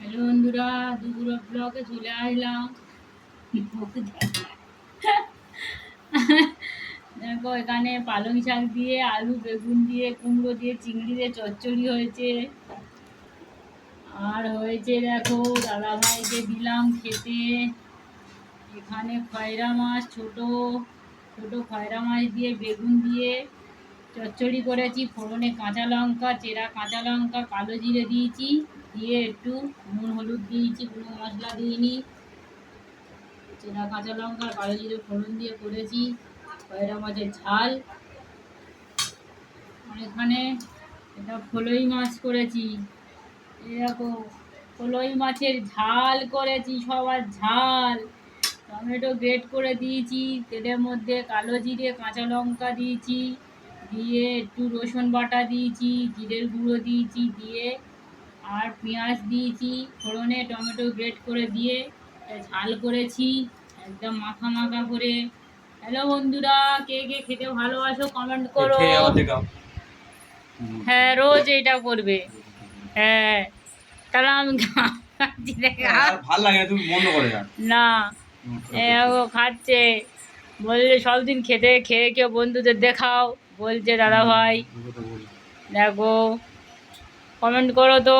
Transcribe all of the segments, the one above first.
Hello বন্ধুরা, দুপুর ব্লগে চলে আসলাম। দেখো, এখানে পালং শাক দিয়ে, আলু, বেগুন দিয়ে, কুমড়ো দিয়ে, চিংড়ি দিয়ে চচ্চড়ি হয়েছে। আর হয়েছে দেখো দাদা ভাইকে দিলাম খেতে। এখানে খয়রা মাছ, ছোট ছোট খয়রা মাছ দিয়ে, বেগুন দিয়ে। চচ্চড়ি করেছি, ফোড়নে কাঁচা লঙ্কা, চেরা কাঁচা লঙ্কা, কালো জিরে দিয়েছি, দিয়ে একটু নুন হলুদ দিয়েছি কোনো মশলা দিইনি। চেরা কাঁচা লঙ্কা, কালো জিরে ফোড়ন দিয়ে করেছি, খয়রা মাছের ঝাল। এখানে এটা ফলই মাছ করেছি। এরকম ফলই মাছের ঝাল করেছি, সবার ঝাল। টমেটো গ্রেট করে দিয়েছি, তেলের মধ্যে কালো জিরে, কাঁচা লঙ্কা দিয়েছি। দিয়ে একটু রসুন বাটা দিয়েছি জিরের গুঁড়ো দিয়েছি দিয়ে আর পেঁয়াজ দিয়েছি ফোড়নে টমেটো গ্রেট করে দিয়ে ঝাল করেছি একদম মাখা মাখা করে। হ্যালো বন্ধুরা কে কে খেতে ভালোবাসো কমেন্ট করো। হ্যাঁ রোজ এটা করবে। হ্যাঁ তাহলে আমি ভালো লাগে না, তুমি বন্ধ করে না ও খাচ্ছে। বললে সব দিন খেতে খেয়ে কেউ বন্ধুদের দেখাও। বলছে দাদা ভাই দেখো কমেন্ট করো তো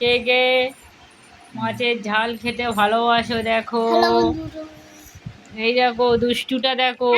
কে কে মাছের ঝাল খেতে ভালোবাসো দেখো। এই দেখো দুষ্টুটা দেখো।